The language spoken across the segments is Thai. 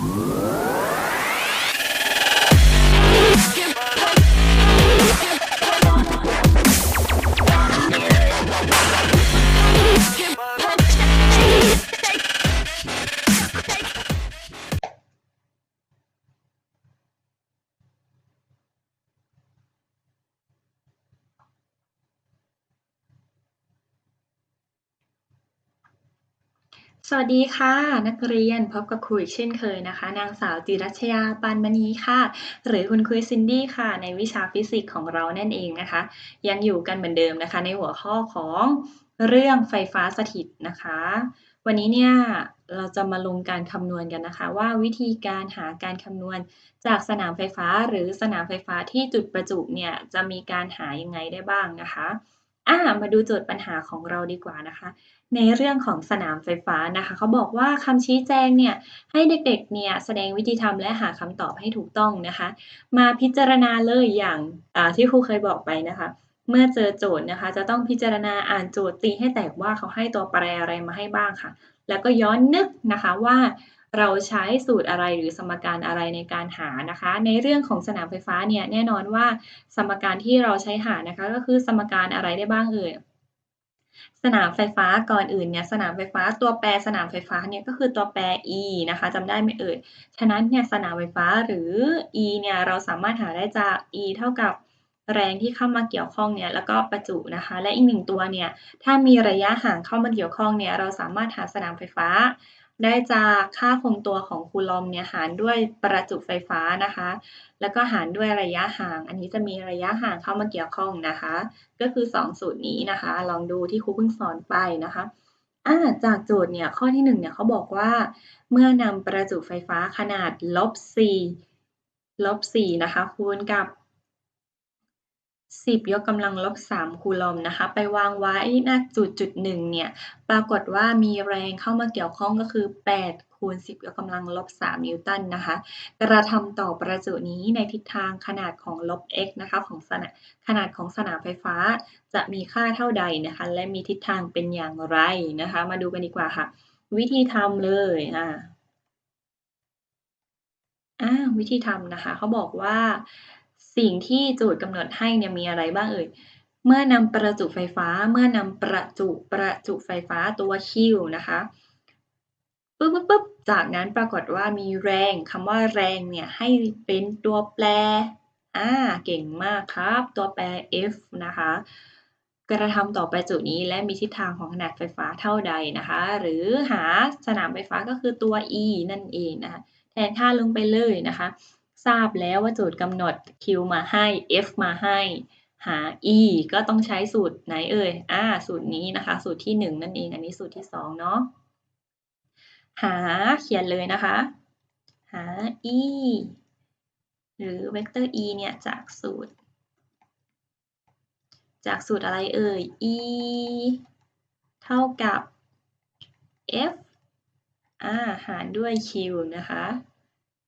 Whoa. สวัสดีค่ะ นักเรียนพบกับครูอีกเช่นเคยนะคะ นางสาวจิรัชยาปานมณีค่ะ หรือคุณครูซินดี้ค่ะ ในวิชาฟิสิกส์ของเรานั่นเองนะคะ ยังอยู่กันเหมือนเดิมนะคะ ในหัวข้อของเรื่องไฟฟ้าสถิตนะคะ วันนี้เนี่ยเราจะมาลงการคำนวณกันนะคะ ว่าวิธีการหาการคำนวณจากสนามไฟฟ้าหรือสนามไฟฟ้าที่จุดประจุเนี่ยจะมีการหายังไงได้บ้างนะคะ อ่ามาดูโจทย์ปัญหาของเราดีกว่านะคะ ในเรื่องของสนามไฟฟ้านะคะ เขาบอกว่าคำชี้แจงเนี่ยให้เด็กๆเนี่ยแสดงวิธีทำและหาคำตอบให้ถูกต้องนะคะ มาพิจารณาเลยอย่างที่ครูเคยบอกไปนะคะ เมื่อเจอโจทย์นะคะ จะต้องพิจารณาอ่านโจทย์ตีให้แตกว่าเขาให้ตัวแปรอะไรมาให้บ้างค่ะ แล้วก็ย้อนนึกนะคะว่า เราใช้สูตรอะไรหรือสมการอะไรในการหานะคะ ในเรื่องของสนามไฟฟ้าเนี่ยแน่นอนว่าสมการที่เราใช้หานะคะ ก็คือสมการอะไรได้บ้างเอ่ยสนามไฟฟ้าก่อนอื่นเนี่ยสนามไฟฟ้าตัวแปรสนามไฟฟ้าเนี่ยก็คือตัวแปร e นะคะจำได้ไหมเอ่ยฉะนั้นเนี่ยสนามไฟฟ้าหรือ e เนี่ยเราสามารถหาได้จาก e เท่ากับแรงที่เข้ามาเกี่ยวข้องเนี่ยแล้วก็ประจุนะคะ และอีกหนึ่งตัวเนี่ยถ้ามีระยะห่างเข้ามาเกี่ยวข้องเนี่ยเราสามารถหาสนามไฟฟ้า ได้จากค่าคงตัวของคูลอมเนี่ยหารด้วยประจุไฟฟ้านะคะ แล้วก็หารด้วยระยะห่าง อันนี้จะมีระยะห่างเข้ามาเกี่ยวข้องนะคะ ก็คือ 2 สูตรนี้นะคะ ลองดูที่ครูเพิ่งสอนไปนะคะอ่าจากโจทย์เนี่ยข้อที่ 1เนี่ยเขาบอกว่า เมื่อนำประจุไฟฟ้าขนาดลบ4ลบ4นะคะคูณกับ 10 ยกกำลังลบ 3 คูลอมนะคะ ไปวางไว้ณจุดจุดหนึ่งเนี่ย ปรากฏว่ามีแรงเข้ามาเกี่ยวข้องก็คือ 8 คูณ 10 ยกกำลังลบ 3 นิวตันนะคะ กระทำต่อประจุนี้ในทิศทางขนาดของลบ x นะคะของสนขนาดของสนามไฟฟ้าจะมีค่าเท่าใดนะคะ และมีทิศทางเป็นอย่างไรนะคะ มาดูกันดีกว่าค่ะ วิธีทำเลยอ่าอ่าวิธีทำนะคะเขาบอกว่า สิ่งที่โจทย์กำหนดให้เนี่ยมีอะไรบ้างเอ่ย เมื่อนำประจุไฟฟ้า เมื่อนำประจุประจุไฟฟ้าตัว Q นะคะปึ๊บปึ๊บปึ๊บจากนั้นปรากฏว่ามีแรงคำว่าแรงเนี่ยให้เป็นตัวแปรอ่าเก่งมากครับ ตัวแปร F นะคะ กระทำต่อประจุนี้และมีทิศทางของขนาดไฟฟ้าเท่าใดนะคะ หรือหาสนามไฟฟ้าก็คือตัว E นั่นเองนะคะแทนค่าลงไปเลยนะคะ ทราบแล้วว่าโจทย์กำหนด q มาให้ f มาให้ หา e ก็ต้องใช้สูตรไหนเอ่ย อ่า สูตรนี้นะคะ สูตรที่ 1 นั่นเอง อันนี้สูตรที่ 2 เนาะ หาเขียนเลยนะคะ หา e หรือเวกเตอร์ e เนี่ย จากสูตร จากสูตรอะไรเอ่ย e เท่ากับ f อ่า หารด้วย q นะคะ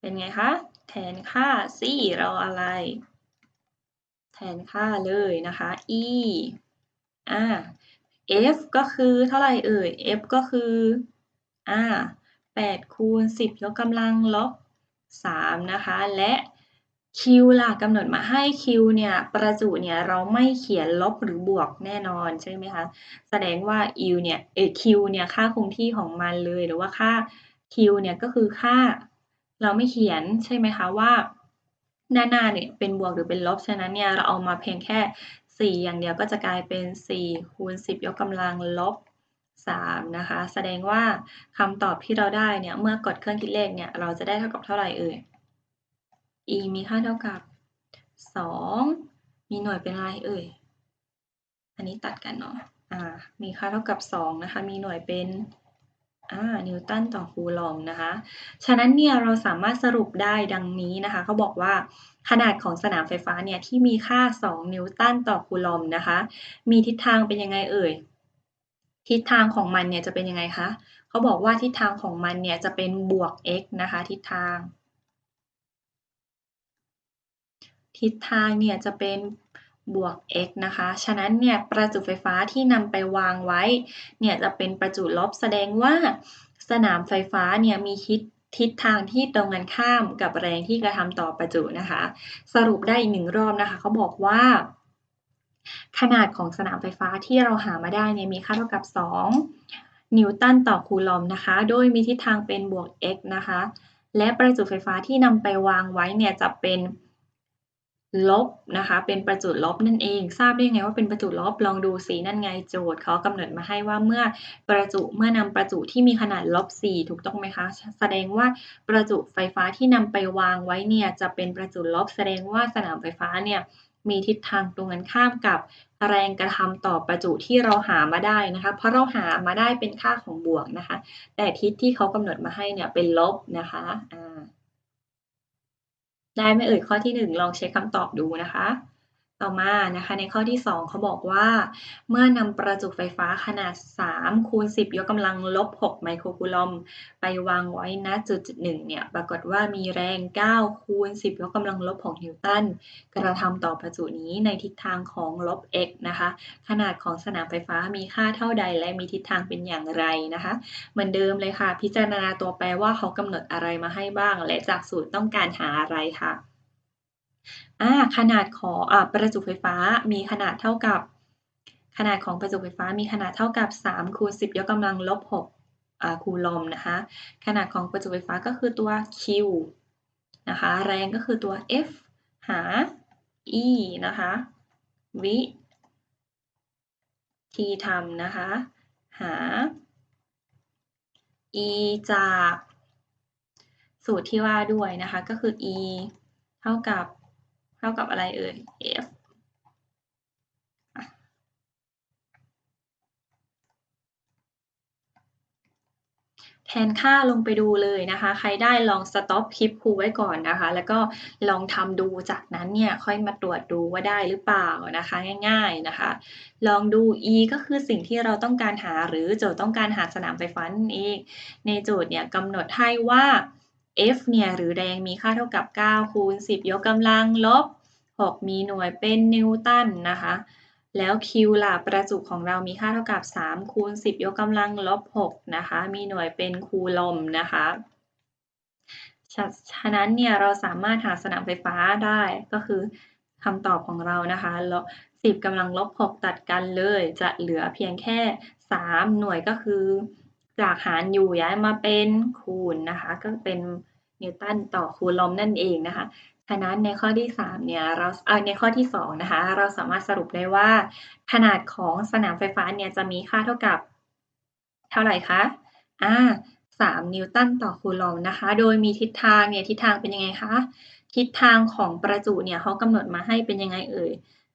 เป็นไงคะ แทนค่า c เราอะไร แทนค่าเลยนะคะ e อ่า f ก็คือเท่าไหร่เอ่ย f ก็คืออ่า8คูณ10 ยกกำลังลบ3นะคะ และ q ล่ะกำหนดมาให้ q เนี่ย ประจุเนี่ยเราไม่เขียนลบหรือบวกแน่นอนใช่ไหมคะ แสดงว่า u เนี่ยเอ q เนี่ยค่าคงที่ของมันเลยหรือว่าค่า q เนี่ยก็คือค่า เราไม่เขียนใช่ไหมคะว่าด้านหน้าเนี่ยเป็นบวกหรือเป็นลบ ฉะนั้นเนี่ยเราเอามาเพียงแค่ 4 อย่างเดียวก็จะกลายเป็น4คูณ10 ยกกำลังลบ3นะคะ แสดงว่าคำตอบที่เราได้เนี่ยเมื่อกดเครื่องคิดเลขเนี่ยเราจะได้เท่ากับเท่าไหร่เอ่ย e มีค่าเท่ากับ 2 มีหน่วยเป็นอะไรเอ่ย อันนี้ตัดกันเนาะ อ่า มีค่าเท่ากับ 2 นะคะ มีหน่วยเป็น อ่านิวตันต่อคูลอมนะคะ ฉะนั้นเนี่ยเราสามารถสรุปได้ดังนี้นะคะเขาบอกว่าขนาดของสนามไฟฟ้าเนี่ยที่มีค่า 2 นิวตันต่อคูลอมนะคะ มีทิศทางเป็นยังไงเอ่ย ทิศทางของมันเนี่ยจะเป็นยังไงคะเขาบอกว่าทิศทางของมันเนี่ยจะเป็นบวก x นะคะ ทิศทาง ทิศทางเนี่ยจะเป็น บวก x นะคะ ฉะนั้นเนี่ยประจุไฟฟ้าที่นำไปวางไว้เนี่ยจะเป็นประจุลบแสดงว่า สนามไฟฟ้าเนี่ยมีทิศทิศทางที่ตรงกันข้ามกับแรงที่กระทำต่อประจุนะคะ สรุปได้อีกหนึ่งรอบนะคะเขาบอกว่า ขนาดของสนามไฟฟ้าที่เราหามาได้เนี่ยมีค่าเท่ากับ 2 นิวตันต่อคูลอมนะคะ โดยมีทิศทางเป็นบวก x นะคะ และประจุไฟฟ้าที่นำไปวางไว้เนี่ยจะเป็น ลบนะคะ เป็นประจุลบนั่นเอง ทราบได้ไงว่าเป็นประจุลบลองดูสีนั่นไงโจทย์เขากำหนดมาให้ว่าเมื่อประจุเมื่อนำประจุที่มีขนาดลบ4ถูกต้องไหมคะ แสดงว่าประจุไฟฟ้าที่นำไปวางไว้เนี่ยจะเป็นประจุลบ แสดงว่าสนามไฟฟ้าเนี่ยมีทิศทางตรงกันข้ามกับแรงกระทำต่อประจุที่เราหามาได้นะคะ เพราะเราหามาได้เป็นค่าของบวกนะคะ แต่ทิศที่เขากำหนดมาให้เนี่ยเป็นลบนะคะอ่า ได้ไหมเอ่ยข้อที่ 1 ลองเช็คคำตอบดูนะคะ ต่อมานะคะในข้อที่ 2 เขาบอกว่า เมื่อนำประจุไฟฟ้าขนาด 3 คูณ 10 ยกกำลังลบ 6 ไมโครคูลอม ไปวางไว้ณจุดจุดหนึ่งเนี่ย ปรากฏว่ามีแรง 9 คูณ 10 ยกกำลังลบ 6 นิวตัน กระทำต่อประจุนี้ในทิศทางของลบ x นะคะ ขนาดของสนามไฟฟ้ามีค่าเท่าใด และมีทิศทางเป็นอย่างไรนะคะ เหมือนเดิมเลยค่ะ พิจารณาตัวแปรว่าเขากำหนดอะไรมาให้บ้าง และจากสูตรต้องการหาอะไรค่ะ อ่าขนาดของอ่าประจุไฟฟ้ามีขนาดเท่ากับ ขนาดของประจุไฟฟ้ามีขนาดเท่ากับ3คูณ10 ยกกำลังลบ6คูลอมนะคะ ขนาดของประจุไฟฟ้าก็คือตัว Q นะคะ แรงก็คือตัว F หา E นะคะ วิธีทำนะคะ หา E จากสูตรที่ว่าด้วยนะคะ ก็คือ E เท่ากับ ท่ากับอะไรเอ่ย f แทนค่าลงไปดูเลยนะคะ ใครได้ลองสต็อปคลิปครูไว้ก่อนนะคะ แล้วก็ลองทำดูจากนั้นเนี่ยค่อยมาตรวจดูว่าได้หรือเปล่านะคะ ง่าย ๆนะคะ ลองดู e ก็คือสิ่งที่เราต้องการหาหรือโจทย์ต้องการหาสนามไฟฟ้านั่นเอง ในโจทย์เนี่ยกำหนดให้ว่า F เนี่ยหรือแรงมีค่าเท่ากับ 9 คูณ 10 ยกกำลังลบ 6 มีหน่วยเป็นนิวตันนะคะ แล้ว Q ล่ะประจุของเรามีค่าเท่ากับ 3 คูณ 10 ยกกำลังลบ 6 นะคะ มีหน่วยเป็นคูลอมนะคะฉะฉะนั้นเนี่ยเราสามารถหาสนามไฟฟ้าได้ก็คือคำตอบของเรานะคะลบ10กำลังลบ 6 ตัดกันเลย จะเหลือเพียงแค่ 3 หน่วยก็คือ จากหารอยู่ย้ายมาเป็นคูณนะคะ ก็เป็นนิวตันต่อคูลอมนั่นเองนะคะ ฉะนั้นในข้อที่3เนี่ยเราเออในข้อที่2นะคะ เราสามารถสรุปได้ว่า ขนาดของสนามไฟฟ้าเนี่ยจะมีค่าเท่ากับ เท่าไหร่คะอ่า3นิวตันต่อคูลอมนะคะ โดยมีทิศทางเนี่ยทิศทางเป็นยังไงคะ ทิศทางของประจุเนี่ยเขากำหนดมาให้เป็นยังไงเอ่ย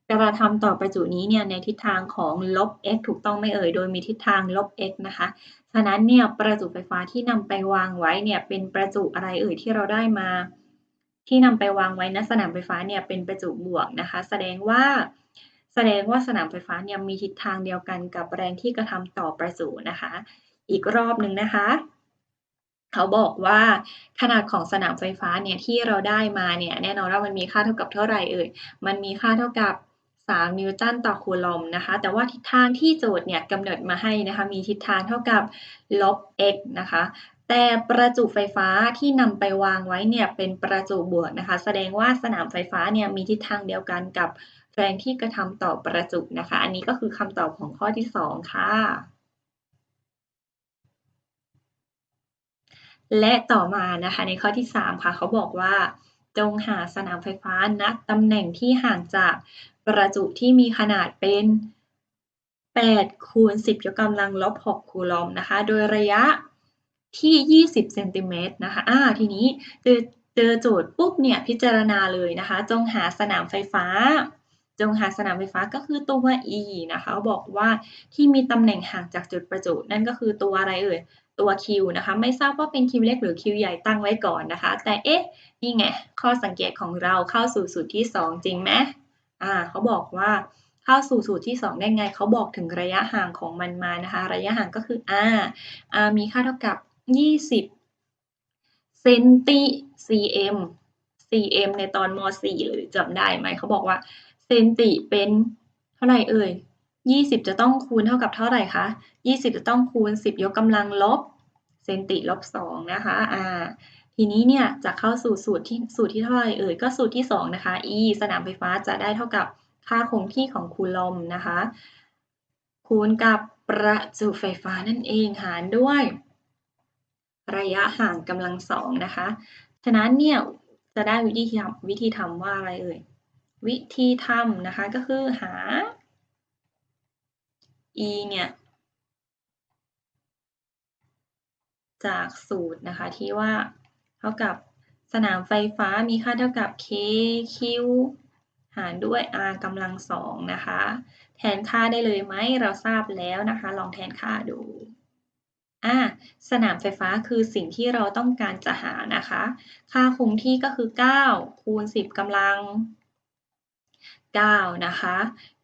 กระทำต่อประจุนี้เนี่ยในทิศทางของลบ x ถูกต้องไม่เอ่ย โดยมีทิศทางลบ x นะคะ ฉะนั้นเนี่ยประจุไฟฟ้าที่นำไปวางไว้เนี่ยเป็นประจุอะไรเอ่ยที่เราได้มา ที่นำไปวางไว้ณสนามไฟฟ้าเนี่ยเป็นประจุบวกนะคะ แสดงว่าแสดงว่าสนามไฟฟ้าเนี่ยมีทิศทางเดียวกันกับแรงที่กระทำต่อประจุนะคะ อีกรอบหนึ่งนะคะเขาบอกว่าขนาดของสนามไฟฟ้าเนี่ยที่เราได้มาเนี่ยแน่นอนว่ามันมีค่าเท่ากับเท่าไหร่เอ่ย มันมีค่าเท่ากับ 3 นิวตันต่อคูลอมนะคะ แต่ว่าทิศทางที่โจทย์เนี่ยกำหนดมาให้นะคะ มีทิศทางเท่ากับลบ x นะคะ แต่ประจุไฟฟ้าที่นำไปวางไว้เนี่ยเป็นประจุบวกนะคะ แสดงว่าสนามไฟฟ้าเนี่ยมีทิศทางเดียวกันกับแรงที่กระทำต่อประจุนะคะ อันนี้ก็คือคำตอบของข้อที่ 2 ค่ะและต่อมานะคะในข้อที่ 3 ค่ะ เขาบอกว่า จงหาสนามไฟฟ้าณตำแหน่งที่ห่างจาก ระจุที่มีขนาดเป็น8คูณ10 ยกกำลังลบ 6 คูลอมนะคะ โดยระยะที่ 20 เซนติเมตรนะคะอ่าทีนี้เจอเจอโจทย์ปุ๊บเนี่ยพิจารณาเลยนะคะ จงหาสนามไฟฟ้า จงหาสนามไฟฟ้าก็คือตัว E นะคะบอกว่าที่มีตำแหน่งห่างจากจุดประจุนั่นก็คือตัวอะไรเอ่ย ตัว Q นะคะ ไม่ทราบว่าเป็น Q เล็กหรือ Q ใหญ่ตั้งไว้ก่อนนะคะ แต่เอ๊ะ นี่ไง ข้อสังเกตของเราเข้าสู่สูตรที่ 2 จริงไหม อ่าเขาบอกว่าเข้าสู่สูตรที่ 2 ได้ไงเขาบอกถึงระยะห่างของมันมานะคะ ระยะห่างก็คือ r r มีค่าเท่ากับ 20 เซนติ cm cm ในตอนม .4 หรือจำได้ไหมเขาบอกว่าเซนติเป็นเท่าไหร่เอ่ย20 จะต้องคูณเท่ากับเท่าไหร่คะ 20 จะต้องคูณ 10 ยกกำลังลบ เซนติลบ 2 นะคะ อ่า ทีนี้เนี่ยจะเข้าสู่สูตรที่สูตรที่เท่าไหร่เอ่ยก็สูตรที่ 2 นะคะ E สนามไฟฟ้าจะได้เท่ากับค่าคงที่ของคูลอมนะคะ คูณกับประจุไฟฟ้านั่นเองหารด้วย ระยะห่างกำลังสองนะคะ ฉะนั้นเนี่ยจะได้วิธีทำวิธีทำว่าอะไรเอ่ยวิธีทำนะคะก็คือหา e เนี่ย จากสูตรนะคะที่ว่า เท่ากับสนามไฟฟ้ามีค่าเท่ากับ kq หารด้วย r กำลังสองนะคะ แทนค่าได้เลยไหมเราทราบแล้วนะคะ ลองแทนค่าดูอ่าสนามไฟฟ้าคือสิ่งที่เราต้องการจะหานะคะ ค่าคงที่ก็คือ 9 คูณ 10กำลัง 9 นะคะ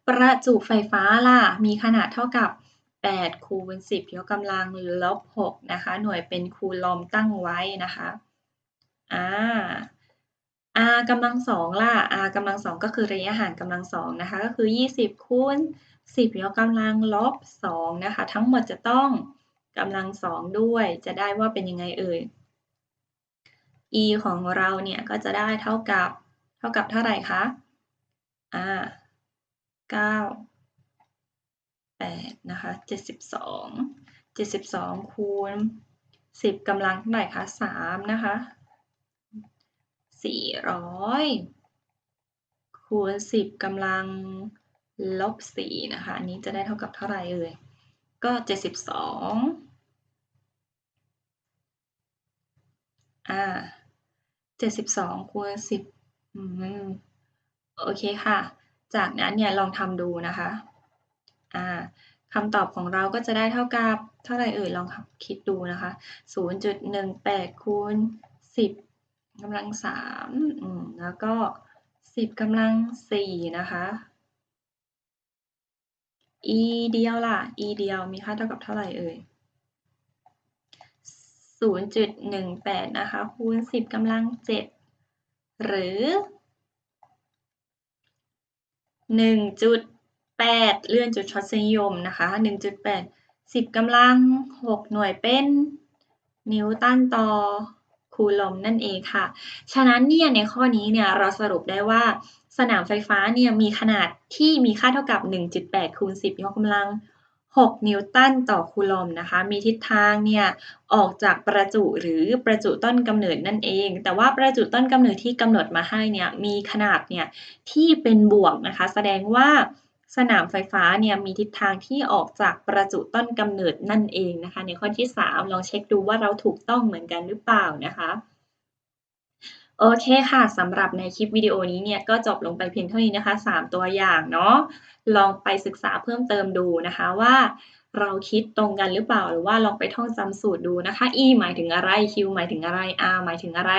ประจุไฟฟ้าล่ะ มีขนาดเท่ากับ 8 คูณ 10 ยกกำลังลบ6นะคะ หน่วยเป็นคูลอมตั้งไว้นะคะ อ่า r กำลังสองล่ะ r กำลังสองก็คือระยะห่างกำลังสองนะคะ ก็คือ 20 คูณ 10 ยกกำลังลบ2นะคะ ทั้งหมดจะต้องกำลังสองด้วย จะได้ว่าเป็นยังไงเอ่ย e ของเราเนี่ยก็จะได้เท่ากับ เท่ากับเท่าไหร่คะอ่าเก้าแปดนะคะเจ็ดสิบสองเจ็ดสิบสองคูณสิบกำลังเท่าไหร่คะสามนะคะ สี่ร้อยคูณสิบกำลังลบสี่นะคะ อันนี้จะได้เท่ากับเท่าไหร่เอ่ย ก็เจ็ดสิบสองอ่าเจ็ดสิบสองคูณสิบอืม โอเคค่ะ จากนั้นเนี่ยลองทำดูนะคะ อ่าคำตอบของเราก็จะได้เท่ากับเท่าไหร่เอ่ยลองคิดดูนะคะ 0.18คูณ10 กำลัง3อืมแล้วก็10กำลัง4นะคะ e เดียวล่ะ e เดียวมีค่าเท่ากับเท่าไหร่เอ่ย0.18 นะคะ คูณ 10กำลัง 7 หรือ 1.8 เลื่อนจุดช็อตนิยมนะคะ 1.8 10กำลัง 6 หน่วยเป็น นิวตันต่อ คูลอมนั่นเองค่ะ ฉะนั้นเนี่ยในข้อนี้เนี่ยเราสรุปได้ว่าสนามไฟฟ้าเนี่ยมีขนาดที่มีค่าเท่ากับ 1.8 คูณ 10 ยกกำลัง 6 นิวตันต่อคูลอมนะคะ มีทิศทางเนี่ยออกจากประจุหรือประจุต้นกำเนิดนั่นเอง แต่ว่าประจุต้นกำเนิดที่กำหนดมาให้เนี่ยมีขนาดเนี่ยที่เป็นบวกนะคะ แสดงว่า สนามไฟฟ้าเนี่ยมีทิศทางที่ออกจากประจุต้นกำเนิดนั่นเองนะคะ ในข้อที่ 3 ลองเช็คดูว่าเราถูกต้องเหมือนกันหรือเปล่านะคะโอเคค่ะสำหรับในคลิปวิดีโอนี้เนี่ยก็จบลงไปเพียงเท่านี้นะคะ 3 ตัวอย่างเนาะลองไปศึกษาเพิ่มเติมดูนะคะว่าเราคิดตรงกันหรือเปล่าหรือว่าลองไปท่องจำสูตรดูนะคะ e หมายถึงอะไร q หมายถึงอะไร r หมายถึงอะไร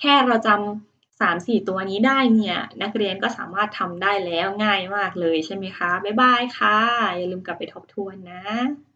แค่เราจำ สามสี่ตัวนี้ได้เนี่ย นักเรียนก็สามารถทำได้แล้วง่ายมากเลยใช่ไหมคะ บ๊ายบายค่ะ อย่าลืมกลับไปทบทวนนะ